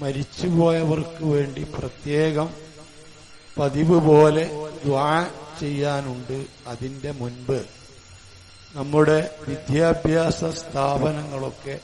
മരിച്ചുപോയവർക്ക് വേണ്ടി പ്രത്യേകം പതിവ് പോലെ ദ്വാ ചെയ്യാനുണ്ട് അതിന്റെ മുൻപ്. നമ്മുടെ വിദ്യാഭ്യാസ സ്ഥാപനങ്ങളൊക്കെ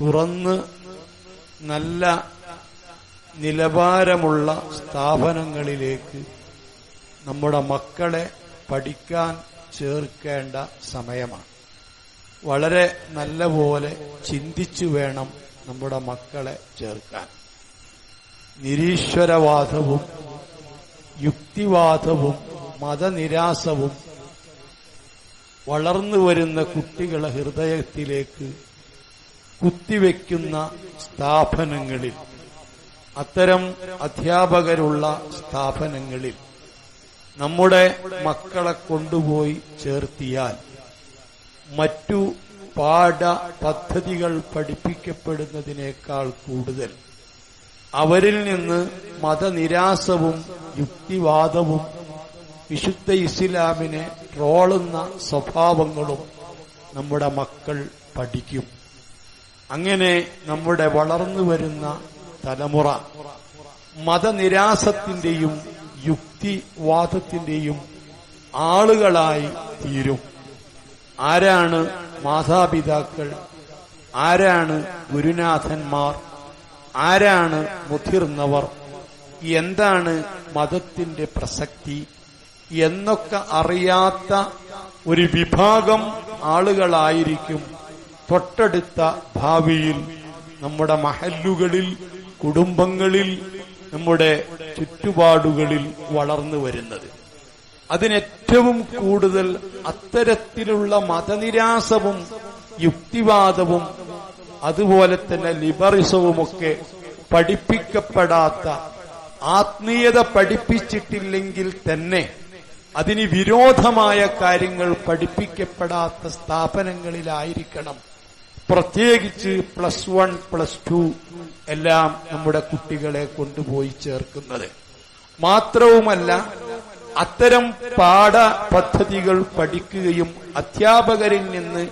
തുറന്ന് നല്ല നിലവാരമുള്ള സ്ഥാപനങ്ങളിലേക്ക് നമ്മുടെ മക്കളെ പഠിക്കാൻ ചേർക്കേണ്ട സമയമാണ്. വളരെ നല്ലപോലെ ചിന്തിച്ചു വേണം നമ്മുടെ മക്കളെ ചേർക്കാൻ. നിരീശ്വരവാദവും യുക്തിവാദവും മതനിരാസവും വളർന്നു വരുന്ന കുട്ടികളെ ഹൃദയത്തിലേക്ക് കുത്തിവെക്കുന്ന സ്ഥാപനങ്ങളിൽ അത്തരം അധ്യാപകരുള്ള സ്ഥാപനങ്ങളിൽ നമ്മുടെ മക്കളെ കൊണ്ടുപോയി ചേർത്തിയാൽ മറ്റു പാഠ പദ്ധതികൾ പഠിപ്പിക്കപ്പെടുന്നതിനേക്കാൾ കൂടുതൽ. അവരിൽ നിന്ന് മതനിരാസവും യുക്തിവാദവും വിശുദ്ധ ഇസ്ലാമിനെ ട്രോളുന്ന സ്വഭാവങ്ങളും നമ്മുടെ മക്കൾ പഠിക്കും. അങ്ങനെ നമ്മുടെ വളർന്നു വരുന്ന തലമുറ മതനിരാസത്തിന്റെയും യുക്തിവാദത്തിന്റെയും ആളുകളായി തീരും. ആരാണ് മാതാപിതാക്കൾ ആരാണ് ഗുരുനാഥന്മാർ? ആരാണ് മുതിർന്നവർ? എന്താണ് മതത്തിന്റെ പ്രസക്തി? എന്നൊക്കെ അറിയാത്ത ഒരു വിഭാഗം ആളുകളായിരിക്കും തൊട്ടടുത്ത ഭാവിയിൽ നമ്മുടെ മഹല്ലുകളിൽ കുടുംബങ്ങളിൽ നമ്മുടെ ചുറ്റുപാടുകളിൽ വളർന്നു വരുന്നത്. അതിനേറ്റവും കൂടുതൽ അത്തരത്തിലുള്ള മതനിരാസവും യുക്തിവാദവും അതുപോലെ തന്നെ ലിബറിസവുമൊക്കെ പഠിപ്പിക്കപ്പെടാത്ത ആത്മീയത പഠിപ്പിച്ചിട്ടില്ലെങ്കിൽ തന്നെ അതിന് വിരോധമായ കാര്യങ്ങൾ പഠിപ്പിക്കപ്പെടാത്ത സ്ഥാപനങ്ങളിലായിരിക്കണം. പ്രത്യേകിച്ച് പ്ലസ് വൺ പ്ലസ് ടു എല്ലാം നമ്മുടെ കുട്ടികളെ കൊണ്ടുപോയി ചേർക്കുന്നത്. മാത്രവുമല്ല അത്തരം പാഠ പദ്ധതികൾ പഠിക്കുകയും അധ്യാപകരിൽ നിന്ന്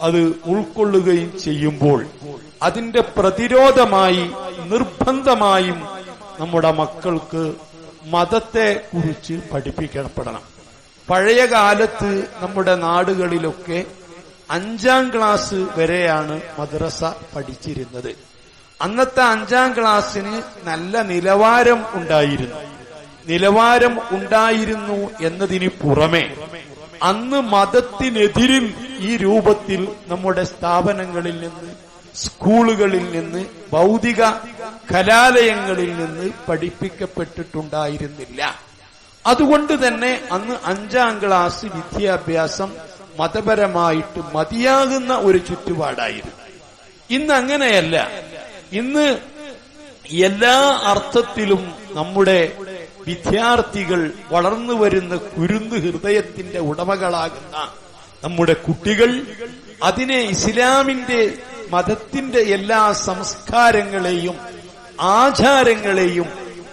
അത് ഉൾക്കൊള്ളുകയും ചെയ്യുമ്പോൾ അതിന്റെ പ്രതിരോധമായി നിർബന്ധമായും നമ്മുടെ മക്കൾക്ക് മതത്തെ കുറിച്ച് പഠിപ്പിക്കപ്പെടണം. പഴയ കാലത്ത് നമ്മുടെ നാടുകളിലൊക്കെ അഞ്ചാം ക്ലാസ് വരെയാണ് മദ്രസ പഠിച്ചിരുന്നത്. അന്നത്തെ അഞ്ചാം ക്ലാസ്സിന് നല്ല നിലവാരം ഉണ്ടായിരുന്നു. നിലവാരം ഉണ്ടായിരുന്നു എന്നതിന് പുറമെ അന്ന് മതത്തിനെതിരിൽ ഈ രൂപത്തിൽ നമ്മുടെ സ്ഥാപനങ്ങളിൽ നിന്ന് സ്കൂളുകളിൽ നിന്ന് ഭൗതിക കലാലയങ്ങളിൽ നിന്ന് പഠിപ്പിക്കപ്പെട്ടിട്ടുണ്ടായിരുന്നില്ല. അതുകൊണ്ട് തന്നെ അന്ന് അഞ്ചാം ക്ലാസ് വിദ്യാഭ്യാസം മതപരമായിട്ട് മതിയാകുന്ന ഒരു ചുറ്റുപാടായിരുന്നു. ഇന്ന് അങ്ങനെയല്ല. ഇന്ന് എല്ലാ അർത്ഥത്തിലും നമ്മുടെ വിദ്യാർത്ഥികൾ വളർന്നു വരുന്ന കുരുന്ന് ഹൃദയത്തിന്റെ ഉടമകളാകുന്ന നമ്മുടെ കുട്ടികൾ അതിനെ ഇസ്ലാമിന്റെ മതത്തിന്റെ എല്ലാ സംസ്കാരങ്ങളെയും ആചാരങ്ങളെയും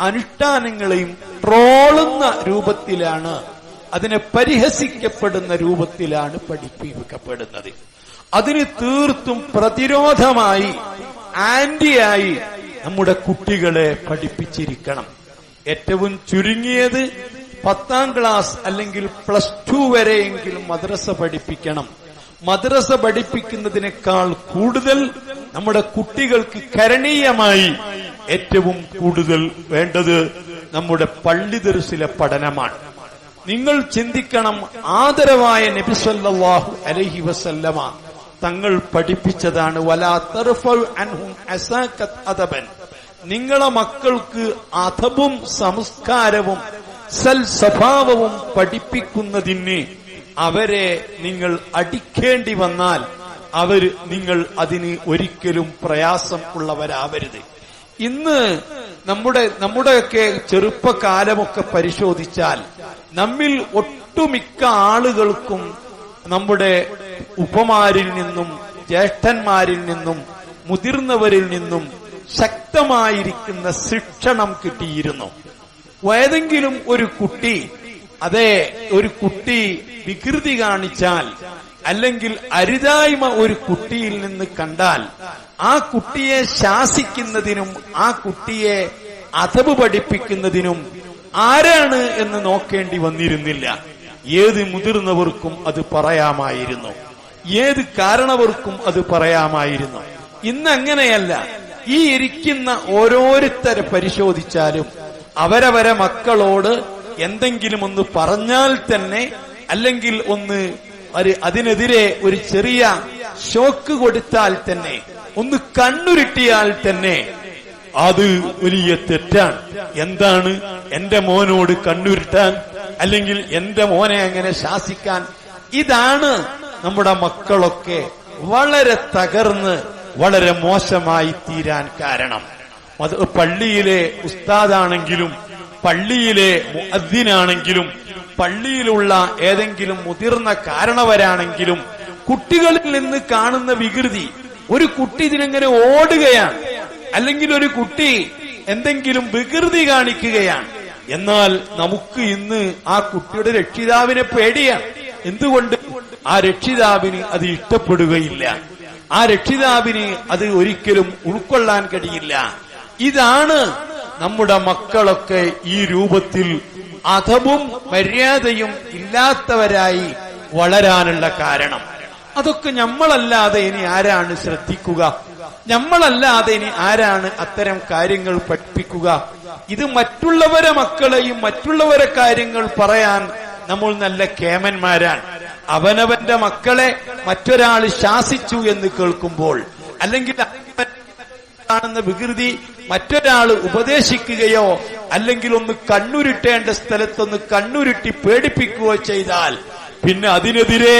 അനുഷ്ഠാനങ്ങളെയും ട്രോളുന്ന രൂപത്തിലാണ് അതിനെ പരിഹസിക്കപ്പെടുന്ന രൂപത്തിലാണ് പഠിപ്പിക്കപ്പെടുന്നത്. അതിന് തീർത്തും പ്രതിരോധമായി ആന്റിയായി നമ്മുടെ കുട്ടികളെ പഠിപ്പിച്ചിരിക്കണം. ഏറ്റവും ചുരുങ്ങിയത് പത്താം ക്ലാസ് അല്ലെങ്കിൽ പ്ലസ് ടു വരെയെങ്കിലും മദ്രസ പഠിപ്പിക്കണം. മദ്രസ പഠിപ്പിക്കുന്നതിനേക്കാൾ കൂടുതൽ നമ്മുടെ കുട്ടികൾക്ക് കരണീയമായി ഏറ്റവും കൂടുതൽ വേണ്ടത് നമ്മുടെ പള്ളി ദർസിലെ പഠനമാണ്. നിങ്ങൾ ചിന്തിക്കണം ആദരവായ നബി അലഹി വസല്ലമ തങ്ങൾ പഠിപ്പിച്ചതാണ് വലാ അൻഹും അസാകത് അദബൻ. നിങ്ങളെ മക്കൾക്ക് അഥവും സംസ്കാരവും സൽ സ്വഭാവവും പഠിപ്പിക്കുന്നതിന് അവരെ നിങ്ങൾ അടിക്കേണ്ടി വന്നാൽ അവർ നിങ്ങൾ അതിന് ഒരിക്കലും പ്രയാസം ഉള്ളവരാവരുത്. ഇന്ന് നമ്മുടെ നമ്മുടെയൊക്കെ ചെറുപ്പകാലമൊക്കെ പരിശോധിച്ചാൽ നമ്മിൽ ഒട്ടുമിക്ക ആളുകൾക്കും നമ്മുടെ ഉപമാരിൽ നിന്നും ജ്യേഷ്ഠന്മാരിൽ നിന്നും മുതിർന്നവരിൽ നിന്നും ശക്തമായിരിക്കുന്ന ശിക്ഷണം കിട്ടിയിരുന്നു. ഏതെങ്കിലും ഒരു കുട്ടി അതെ ഒരു കുട്ടി വികൃതി കാണിച്ചാൽ അല്ലെങ്കിൽ അരുതായ്മ ഒരു കുട്ടിയിൽ നിന്ന് കണ്ടാൽ ആ കുട്ടിയെ ശാസിക്കുന്നതിനും ആ കുട്ടിയെ അഥവ് പഠിപ്പിക്കുന്നതിനും ആരാണ് എന്ന് നോക്കേണ്ടി വന്നിരുന്നില്ല. ഏത് മുതിർന്നവർക്കും അത് പറയാമായിരുന്നു. ഏത് കാരണവർക്കും അത് പറയാമായിരുന്നു. ഇന്ന് അങ്ങനെയല്ല ഈ ഇരിക്കുന്ന ഓരോരുത്തരെ പരിശോധിച്ചാലും അവരവരെ മക്കളോട് എന്തെങ്കിലും ഒന്ന് പറഞ്ഞാൽ തന്നെ അല്ലെങ്കിൽ ഒന്ന് അതിനെതിരെ ഒരു ചെറിയ ഷോക്ക് കൊടുത്താൽ തന്നെ ഒന്ന് കണ്ണുരുട്ടിയാൽ തന്നെ അത് വലിയ തെറ്റാണ്. എന്താണ് എന്റെ മോനോട് കണ്ണുരുട്ടാൻ അല്ലെങ്കിൽ എന്റെ മോനെ അങ്ങനെ ശാസിക്കാൻ? ഇതാണ് നമ്മുടെ മക്കളൊക്കെ വളരെ തകർന്ന് വളരെ മോശമായി തീരാൻ കാരണം. അത് പള്ളിയിലെ ഉസ്താദാണെങ്കിലും പള്ളിയിലെ മുഅദ്ദിനാണെങ്കിലും പള്ളിയിലുള്ള ഏതെങ്കിലും മുതിർന്ന കാരണവരാണെങ്കിലും കുട്ടികളിൽ നിന്ന് കാണുന്ന വികൃതി. ഒരു കുട്ടി ഇതിനെങ്ങനെ ഓടുകയാണ്. അല്ലെങ്കിൽ ഒരു കുട്ടി എന്തെങ്കിലും വികൃതി കാണിക്കുകയാണ്. എന്നാൽ നമുക്ക് ഇന്ന് ആ കുട്ടിയുടെ രക്ഷിതാവിനെ പേടിയാണ്. എന്തുകൊണ്ട്? ആ രക്ഷിതാവിന് അത് ഇഷ്ടപ്പെടുകയില്ല. ആ രക്ഷിതാവിന് അത് ഒരിക്കലും ഉൾക്കൊള്ളാൻ കഴിയില്ല. ഇതാണ് നമ്മുടെ മക്കളൊക്കെ ഈ രൂപത്തിൽ അധവും മര്യാദയും ഇല്ലാത്തവരായി വളരാനുള്ള കാരണം. അതൊക്കെ നമ്മളല്ലാതെ ഇനി ആരാണ് ശ്രദ്ധിക്കുക? നമ്മളല്ലാതെ ഇനി ആരാണ് അത്തരം കാര്യങ്ങൾ പഠിപ്പിക്കുക? ഇത് മറ്റുള്ളവരെ മക്കളെയും മറ്റുള്ളവരെ കാര്യങ്ങൾ പറയാൻ നമ്മൾ നല്ല കേമന്മാരാണ്. അവനവന്റെ മക്കളെ മറ്റൊരാൾ ശാസിച്ചു എന്ന് കേൾക്കുമ്പോൾ അല്ലെങ്കിൽ ആണെന്ന വികൃതി മറ്റൊരാൾ ഉപദേശിക്കുകയോ അല്ലെങ്കിൽ ഒന്ന് കണ്ണുരുട്ടേണ്ട സ്ഥലത്തൊന്ന് കണ്ണുരുട്ടി പേടിപ്പിക്കുകയോ ചെയ്താൽ പിന്നെ അതിനെതിരെ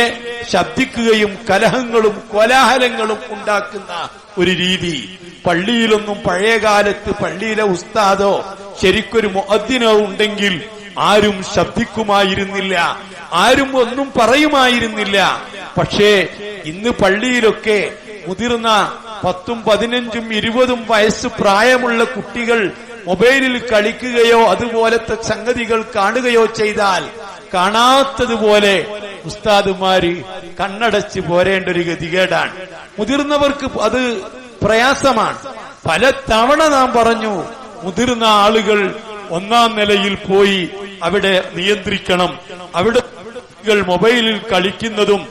ശബ്ദിക്കുകയും കലഹങ്ങളും കോലാഹലങ്ങളും ഉണ്ടാക്കുന്ന ഒരു രീതി. പള്ളിയിലൊന്നും പഴയകാലത്ത് പള്ളിയിലെ ഉസ്താദോ ശരിക്കൊരു മുഅദ്ദിനോ ഉണ്ടെങ്കിൽ ആരും ശബ്ദിക്കുമായിരുന്നില്ല. ആരും ഒന്നും പറയുമായിരുന്നില്ല. പക്ഷേ ഇന്ന് പള്ളിയിലൊക്കെ മുതിർന്ന പത്തും പതിനഞ്ചും ഇരുപതും വയസ്സ് പ്രായമുള്ള കുട്ടികൾ മൊബൈലിൽ കളിക്കുകയോ അതുപോലത്തെ സംഗതികൾ കാണുകയോ ചെയ്താൽ കാണാത്തതുപോലെ ഉസ്താദുമാര് കണ്ണടച്ച് പോരേണ്ട ഒരു ഗതികേടാണ്. മുതിർന്നവർക്ക് അത് പ്രയാസമാണ്. പല തവണ നാം പറഞ്ഞു മുതിർന്ന ആളുകൾ ഒന്നാം നിലയിൽ പോയി അവിടെ നിയന്ത്രിക്കണം. അവിടെ മൊബൈലിൽ കളിക്കുന്നതും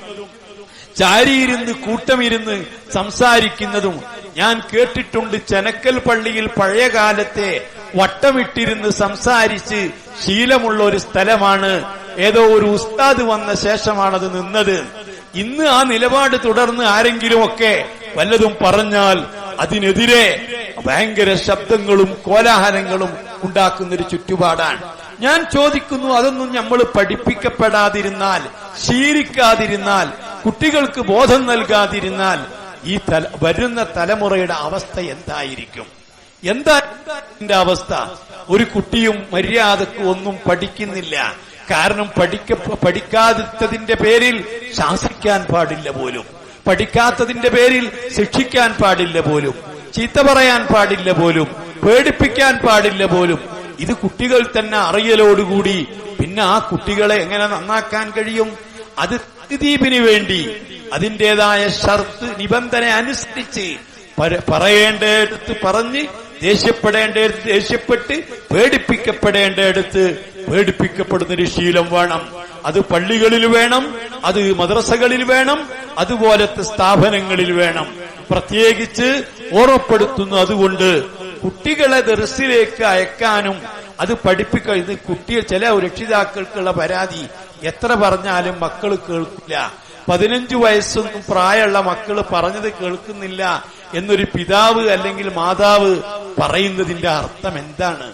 ചാരിയിരുന്ന് കൂട്ടമിരുന്ന് സംസാരിക്കുന്നതും ഞാൻ കേട്ടിട്ടുണ്ട് ചെനക്കൽ പള്ളിയിൽ പഴയ കാലത്തെ വട്ടമിട്ടിരുന്ന് സംസാരിച്ച് ശീലമുള്ള ഒരു സ്ഥലമാണ്. ഏതോ ഒരു ഉസ്താദ് വന്ന ശേഷമാണത് നിന്നത്. ഇന്ന് ആ നിലപാട് തുടർന്ന് ആരെങ്കിലുമൊക്കെ വല്ലതും പറഞ്ഞാൽ അതിനെതിരെ ഭയങ്കര ശബ്ദങ്ങളും കോലാഹലങ്ങളും ഉണ്ടാക്കുന്ന ഒരു ചുറ്റുപാടാണ്. ഞാൻ ചോദിക്കുന്നു അതൊന്നും നമ്മൾ പഠിപ്പിക്കപ്പെടാതിരുന്നാൽ ശീലിക്കാതിരുന്നാൽ കുട്ടികൾക്ക് ബോധം നൽകാതിരുന്നാൽ ഈ തല വരുന്ന തലമുറയുടെ അവസ്ഥ എന്തായിരിക്കും? എന്താ എന്റെ അവസ്ഥ? ഒരു കുട്ടിയും മര്യാദയ്ക്ക് ഒന്നും പഠിക്കുന്നില്ല. കാരണം പഠിക്ക പഠിക്കാത്തതിന്റെ പേരിൽ ശാസിക്കാൻ പാടില്ല പോലും. പഠിക്കാത്തതിന്റെ പേരിൽ ശിക്ഷിക്കാൻ പാടില്ല പോലും. ചീത്ത പറയാൻ പാടില്ല പോലും. പേടിപ്പിക്കാൻ പാടില്ല പോലും. ഇത് കുട്ടികൾ തന്നെ അറിയലോടുകൂടി. പിന്നെ ആ കുട്ടികളെ എങ്ങനെ നന്നാക്കാൻ കഴിയും? അത് ദീപിന് വേണ്ടി. അതിന്റേതായ ഷർത്ത് നിബന്ധന അനുസരിച്ച് പറയേണ്ടടുത്ത് പറഞ്ഞ് ദേഷ്യപ്പെടേണ്ടടുത്ത് ദേഷ്യപ്പെട്ട് പേടിപ്പിക്കപ്പെടേണ്ടടുത്ത് പേടിപ്പിക്കപ്പെടുന്ന ഒരു ശീലം വേണം. അത് പള്ളികളിൽ വേണം അത് മദ്രസകളിൽ വേണം അതുപോലത്തെ സ്ഥാപനങ്ങളിൽ വേണം. പ്രത്യേകിച്ച് ഓർമ്മപ്പെടുത്തുന്നു അതുകൊണ്ട് കുട്ടികളെ ദർസിലേക്ക് അയക്കാനും അത് പഠിപ്പിക്ക കുട്ടിയെ ചില രക്ഷിതാക്കൾക്കുള്ള പരാതി എത്ര പറഞ്ഞാലും മക്കൾ കേൾക്കില്ല. പതിനഞ്ചു വയസ്സൊന്നും പ്രായമുള്ള മക്കൾ പറഞ്ഞത് കേൾക്കുന്നില്ല എന്നൊരു പിതാവ് അല്ലെങ്കിൽ മാതാവ് പറയുന്നതിന്റെ അർത്ഥം എന്താണ്?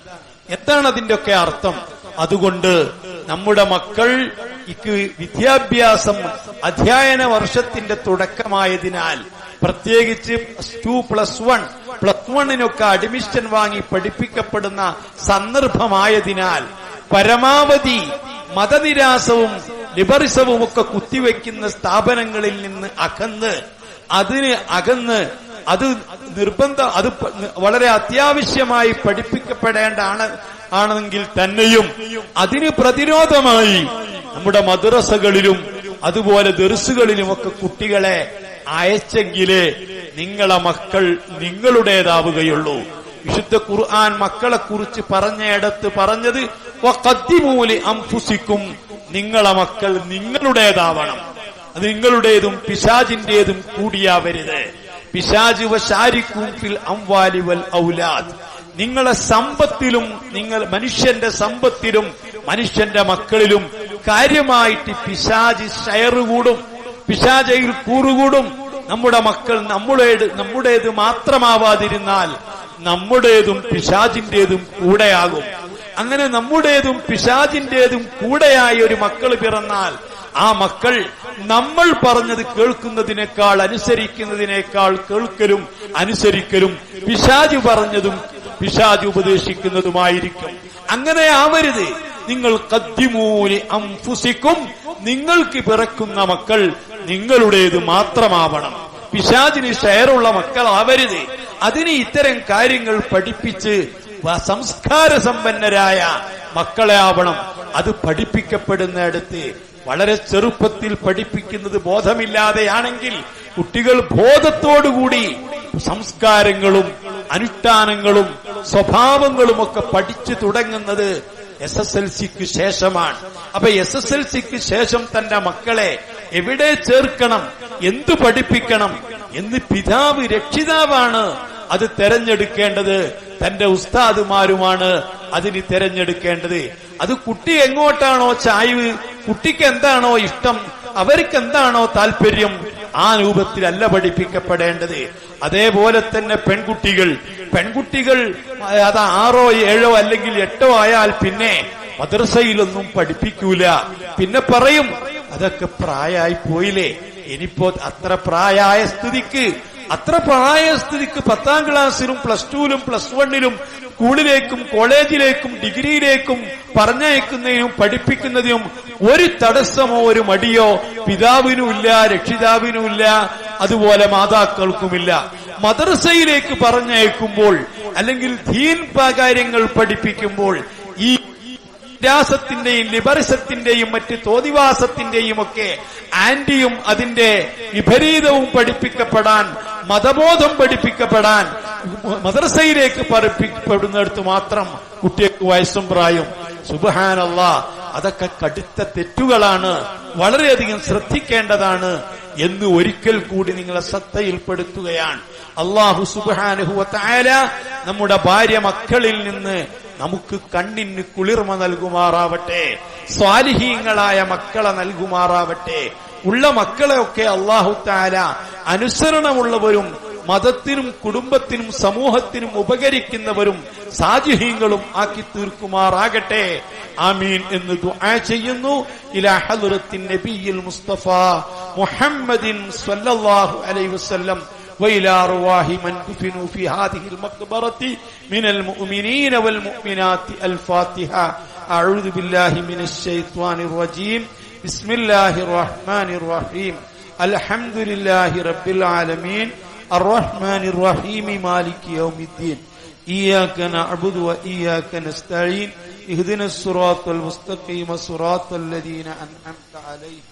എന്താണ് അതിന്റെ ഒക്കെ അർത്ഥം? അതുകൊണ്ട് നമ്മുടെ മക്കൾ വിദ്യാഭ്യാസം അധ്യയന വർഷത്തിന്റെ തുടക്കമായതിനാൽ പ്രത്യേകിച്ച് ടു പ്ലസ് വൺ പ്ലസ് വണ്ണിനൊക്കെ അഡ്മിഷൻ വാങ്ങി പഠിപ്പിക്കപ്പെടുന്ന സന്ദർഭമായതിനാൽ പരമാവധി മതനിരാസവും ലിബറിസവും ഒക്കെ കുത്തിവെക്കുന്ന സ്ഥാപനങ്ങളിൽ നിന്ന് അകന്ന് അതിന് അകന്ന് അത് നിർബന്ധം അത് വളരെ അത്യാവശ്യമായി പഠിപ്പിക്കപ്പെടേണ്ട ആണ് ആണെങ്കിൽ തന്നെയും അതിന് പ്രതിരോധമായി നമ്മുടെ മദ്രസകളിലും അതുപോലെ ദർസുകളിലുമൊക്കെ കുട്ടികളെ അയച്ചെങ്കിലേ നിങ്ങളെ മക്കൾ നിങ്ങളുടേതാവുകയുള്ളൂ. വിശുദ്ധ ഖുർആൻ മക്കളെ കുറിച്ച് പറഞ്ഞയിടത്ത് പറഞ്ഞത് കത്തിമൂലി അംഫുസിക്കും നിങ്ങളെ മക്കൾ നിങ്ങളുടേതാവണം. അത് നിങ്ങളുടേതും പിശാജിന്റേതും കൂടിയാവരുത്. പിശാജ് വശാരിക്കും ഫിൽ അംവാലി വൽ ഔലാദ്. നിങ്ങളെ സമ്പത്തിലും നിങ്ങൾ മനുഷ്യന്റെ സമ്പത്തിലും മനുഷ്യന്റെ മക്കളിലും കാര്യമായിട്ട് പിശാജ് ഷെയർ കൂടും. പിശാചയിൽ കൂറുകൂടും. നമ്മുടെ മക്കൾ നമ്മുടേത് നമ്മുടേത് മാത്രമാവാതിരുന്നാൽ നമ്മുടേതും പിശാചിന്റേതും കൂടെയാകും. അങ്ങനെ നമ്മുടേതും പിശാചിന്റേതും കൂടെയായി ഒരു മക്കൾ പിറന്നാൽ ആ മക്കൾ നമ്മൾ പറഞ്ഞത് കേൾക്കുന്നതിനേക്കാൾ അനുസരിക്കുന്നതിനേക്കാൾ കേൾക്കലും അനുസരിക്കലും പിശാജ് പറഞ്ഞതും പിശാജ് ഉപദേശിക്കുന്നതുമായിരിക്കും. അങ്ങനെ ആവരുത്. നിങ്ങൾ കത്തിമൂലി അംഫുസിക്കും നിങ്ങൾക്ക് പിറക്കുന്ന മക്കൾ നിങ്ങളുടേത് മാത്രമാവണം. പിശാചിന് ഷെയറുള്ള മക്കളാവരുത്. അതിന് ഇത്തരം കാര്യങ്ങൾ പഠിപ്പിച്ച് സംസ്കാര സമ്പന്നരായ മക്കളെ ആവണം അത് പഠിപ്പിക്കപ്പെടുന്നിടത്ത് വളരെ ചെറുപ്പത്തിൽ പഠിപ്പിക്കുന്നത് ബോധമില്ലാതെയാണെങ്കിൽ കുട്ടികൾ ബോധത്തോടുകൂടി സംസ്കാരങ്ങളും അനുഷ്ഠാനങ്ങളും സ്വഭാവങ്ങളും ഒക്കെ പഠിച്ചു തുടങ്ങുന്നത് എസ് എസ് എൽ സിക്ക് ശേഷമാണ്. അപ്പൊ എസ് എസ് എൽ സിക്ക് ശേഷം തന്റെ മക്കളെ എവിടെ ചേർക്കണം? എന്തു പഠിപ്പിക്കണം? എന്ന് പിതാവ് രക്ഷിതാവാണ് അത് തെരഞ്ഞെടുക്കേണ്ടത്. തന്റെ ഉസ്താദുമാരുമാണ് അതിന് തെരഞ്ഞെടുക്കേണ്ടത്. അത് കുട്ടി എങ്ങോട്ടാണോ ചായ്വ്? കുട്ടിക്ക് എന്താണോ ഇഷ്ടം? അവർക്ക് എന്താണോ താല്പര്യം ആ രൂപത്തിലല്ല പഠിപ്പിക്കപ്പെടേണ്ടത്. അതേപോലെ തന്നെ പെൺകുട്ടികൾ. പെൺകുട്ടികൾ അത് ആറോ ഏഴോ അല്ലെങ്കിൽ എട്ടോ ആയാൽ പിന്നെ മദ്രസയിലൊന്നും പഠിപ്പിക്കൂല. പിന്നെ പറയും അതൊക്കെ പ്രായമായി പോയില്ലേ? ഇനിയിപ്പോ അത്ര പ്രായമായ സ്ഥിതിക്ക് അത്ര പ്രായ സ്ഥിതിക്ക് പത്താം ക്ലാസ്സിലും പ്ലസ് ടുവിലും പ്ലസ് വണ്ണിലും സ്കൂളിലേക്കും കോളേജിലേക്കും ഡിഗ്രിയിലേക്കും പറഞ്ഞയക്കുന്നതിനും പഠിപ്പിക്കുന്നതിനും ഒരു തടസ്സമോ ഒരു മടിയോ പിതാവിനുമില്ല രക്ഷിതാവിനുമില്ല അതുപോലെ മാതാക്കൾക്കുമില്ല. മദ്രസയിലേക്ക് പറഞ്ഞയക്കുമ്പോൾ അല്ലെങ്കിൽ ധീൻ കാര്യങ്ങൾ പഠിപ്പിക്കുമ്പോൾ ഈ വിലാസത്തിന്റെയും ലിബറിസത്തിന്റെയും മറ്റ് തോതിവാസത്തിന്റെയും ഒക്കെ ആന്റിയും അതിന്റെ വിപരീതവും പഠിപ്പിക്കപ്പെടാൻ മതബോധം പഠിപ്പിക്കപ്പെടാൻ മദ്രസയിലേക്ക് പഠിപ്പിക്കപ്പെടുന്നിടത്ത് മാത്രം കുട്ടികൾക്ക് വയസ്സും പ്രായം സുബഹാനല്ല അതൊക്കെ കടുത്ത തെറ്റുകളാണ്. വളരെയധികം ശ്രദ്ധിക്കേണ്ടതാണ്. എന്ന് ഒരിക്കൽ കൂടി നിങ്ങളെ സത്തയിൽപ്പെടുത്തുകയാണ് അള്ളാഹു സുബാനുഹുല നമ്മുടെ ഭാര്യ മക്കളിൽ നിന്ന് നമുക്ക് കണ്ണിന് കുളിർമ നൽകുമാറാവട്ടെ സ്വാലിഹീങ്ങളായ മക്കളെ നൽകുമാറാവട്ടെ ഉള്ള മക്കളെയൊക്കെ അള്ളാഹു താല അനുസരണമുള്ളവരും മതത്തിനും കുടുംബത്തിനും സമൂഹത്തിനും ഉപകരിക്കുന്നവരും സാജിഹീങ്ങളും ആക്കി തീർക്കുമാറാകട്ടെ. ആമീൻ എന്ന് ദുആ ചെയ്യുന്നു. ഇലാ ഹദ്റത്തിൻ നബിയിൽ മുസ്തഫ. മുഹമ്മദിൻ സ്വല്ലല്ലാഹു അലൈഹി വസല്ലം وإلى أرواح من دفنوا في هذه المقبرة من المؤمنين والمؤمنات الفاتحة أعوذ بالله من الشيطان الرجيم بسم الله الرحمن الرحيم الحمد لله رب العالمين الرحمن الرحيم مالك يوم الدين إياك نعبد وإياك نستعين اهدنا الصراط المستقيم صراط الذين أنعمت عليهم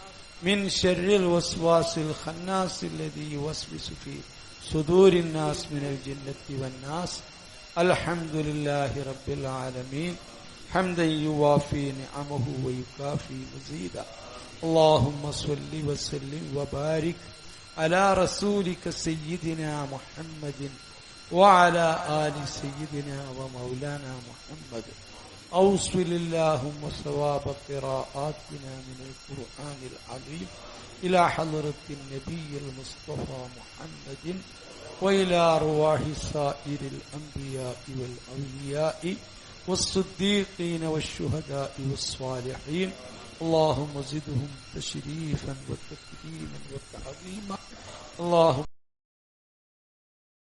من شر الوسواس الخناس الذي يوسوس في صدور الناس من الجنة والناس. الحمد لله رب العالمين. حمدا يوافي نعمه ويكافي مزيدا. اللهم صل وسلم وبارك على رسولك سيدنا محمد وعلى آل سيدنا ومولانا محمد. أوصل اللهم ثواب قراءاتنا من القرآن العظيم إلى حضرة النبي المصطفى محمد وإلى أرواح سائر الأنبياء والأولياء والصديقين والشهداء والصالحين. اللهم زدهم تشريفا وتكريما وتعظيما. اللهم